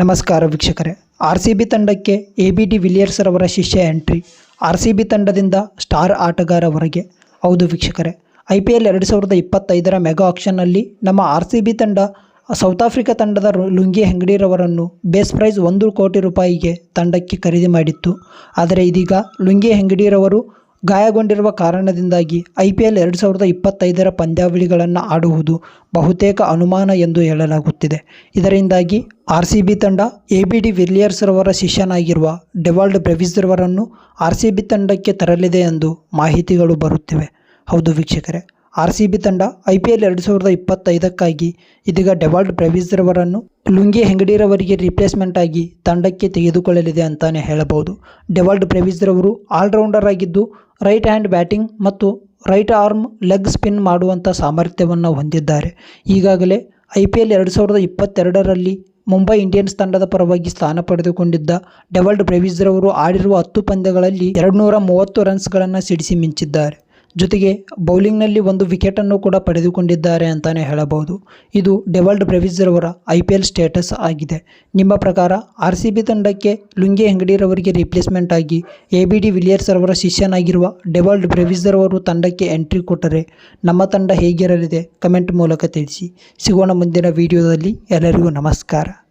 ನಮಸ್ಕಾರ ವೀಕ್ಷಕರೇ. R C B ತಂಡಕ್ಕೆ ಎ ಬಿ ಡಿ ವಿಲಿಯರ್ಸ್ ರವರ ಶಿಷ್ಯ ಎಂಟ್ರಿ. ಆರ್ ಸಿ ಬಿ ತಂಡದಿಂದ ಸ್ಟಾರ್ ಆಟಗಾರವರೆಗೆ ಹೌದು ವೀಕ್ಷಕರೇ ಐ ಪಿ ಎಲ್ ಎರಡು ಸಾವಿರದ ಇಪ್ಪತ್ತೈದರ ಮೆಗಾ ಆಕ್ಷನ್ನಲ್ಲಿ ನಮ್ಮ ಆರ್ ಸಿ ಬಿ ತಂಡ ಸೌತ್ ಆಫ್ರಿಕಾ ತಂಡದ ಲುಂಗಿ ಹೆಂಗಡಿರವರನ್ನು ಬೇಸ್ ಪ್ರೈಸ್ ಒಂದು ಕೋಟಿ ರೂಪಾಯಿಗೆ ತಂಡಕ್ಕೆ ಖರೀದಿ ಮಾಡಿತ್ತು. ಆದರೆ ಇದೀಗ ಲುಂಗಿ ಹೆಂಗಡಿರವರು ಗಾಯಗೊಂಡಿರುವ ಕಾರಣದಿಂದಾಗಿ ಐ ಪಿ ಎಲ್ ಎರಡು ಸಾವಿರದ ಇಪ್ಪತ್ತೈದರ ಪಂದ್ಯಾವಳಿಗಳನ್ನು ಆಡುವುದು ಬಹುತೇಕ ಅನುಮಾನ ಎಂದು ಹೇಳಲಾಗುತ್ತಿದೆ. ಇದರಿಂದಾಗಿ ಆರ್ ಸಿ ಬಿ ತಂಡ ಎ ಬಿ ಡಿ ವಿಲಿಯರ್ಸ್ ರವರ ಶಿಷ್ಯನಾಗಿರುವ ಡೆವಾಲ್ಡ್ ಬ್ರೆವಿಸ್ ರವರನ್ನು ಆರ್ ಸಿ ಬಿ ತಂಡಕ್ಕೆ ತರಲಿದೆ ಎಂದು ಮಾಹಿತಿಗಳು ಬರುತ್ತಿವೆ. ಹೌದು ವೀಕ್ಷಕರೇ, ಆರ್ ಸಿ ಬಿ ತಂಡ ಐ ಪಿ ಎಲ್ ಎರಡು ಸಾವಿರದ ಇಪ್ಪತ್ತೈದಕ್ಕಾಗಿ ಇದೀಗ ಡೆವಾಲ್ಡ್ ಬ್ರೆವಿಸ್ ರವರನ್ನು ಲುಂಗಿ ಹೆಂಗಡಿರವರಿಗೆ ರಿಪ್ಲೇಸ್ಮೆಂಟ್ ಆಗಿ ತಂಡಕ್ಕೆ ತೆಗೆದುಕೊಳ್ಳಲಿದೆ ಅಂತಾನೆ ಹೇಳಬಹುದು. ಡೆವಾಲ್ಡ್ ಬ್ರೆವಿಸ್ ರವರು ಆಲ್ರೌಂಡರ್ ಆಗಿದ್ದು ರೈಟ್ ಹ್ಯಾಂಡ್ ಬ್ಯಾಟಿಂಗ್ ಮತ್ತು ರೈಟ್ ಆರ್ಮ್ ಲೆಗ್ ಸ್ಪಿನ್ ಮಾಡುವಂಥ ಸಾಮರ್ಥ್ಯವನ್ನು ಹೊಂದಿದ್ದಾರೆ. ಈಗಾಗಲೇ ಐ ಪಿ ಎಲ್ ಎರಡು ಸಾವಿರದ ಇಪ್ಪತ್ತೆರಡರಲ್ಲಿ ಮುಂಬೈ ಇಂಡಿಯನ್ಸ್ ತಂಡದ ಪರವಾಗಿ ಸ್ಥಾನ ಪಡೆದುಕೊಂಡಿದ್ದ ಡೆವಲ್ಡ್ ಬ್ರೆವಿಸ್ ರವರು ಆಡಿರುವ ಹತ್ತು ಪಂದ್ಯಗಳಲ್ಲಿ ಎರಡುನೂರ ಮೂವತ್ತು ರನ್ಸ್ಗಳನ್ನು ಸಿಡಿಸಿ ಮಿಂಚಿದ್ದಾರೆ. ಜೊತೆಗೆ ಬೌಲಿಂಗ್ನಲ್ಲಿ ಒಂದು ವಿಕೆಟನ್ನು ಕೂಡ ಪಡೆದುಕೊಂಡಿದ್ದಾರೆ ಅಂತಾನೆ ಹೇಳಬಹುದು. ಇದು ಡೆವಲ್ಡ್ ಬ್ರೆವಿಸ್ರವರ ಐ ಪಿ ಎಲ್ ಸ್ಟೇಟಸ್ ಆಗಿದೆ. ನಿಮ್ಮ ಪ್ರಕಾರ ಆರ್ ಸಿ ಬಿ ತಂಡಕ್ಕೆ ಲುಂಗಿ ಹೆಂಗಡಿರವರಿಗೆ ರಿಪ್ಲೇಸ್ಮೆಂಟ್ ಆಗಿ ಎ ಬಿ ಡಿ ವಿಲಿಯರ್ಸ್ ಅವರ ಶಿಷ್ಯನಾಗಿರುವ ಡೆವಲ್ಡ್ ಬ್ರೆವಿಸ್ರವರು ತಂಡಕ್ಕೆ ಎಂಟ್ರಿ ಕೊಟ್ಟರೆ ನಮ್ಮ ತಂಡ ಹೇಗಿರಲಿದೆ? ಕಮೆಂಟ್ ಮೂಲಕ ತಿಳಿಸಿ. ಸಿಗೋಣ ಮುಂದಿನ ವಿಡಿಯೋದಲ್ಲಿ ಎಲ್ಲರಿಗೂ ನಮಸ್ಕಾರ.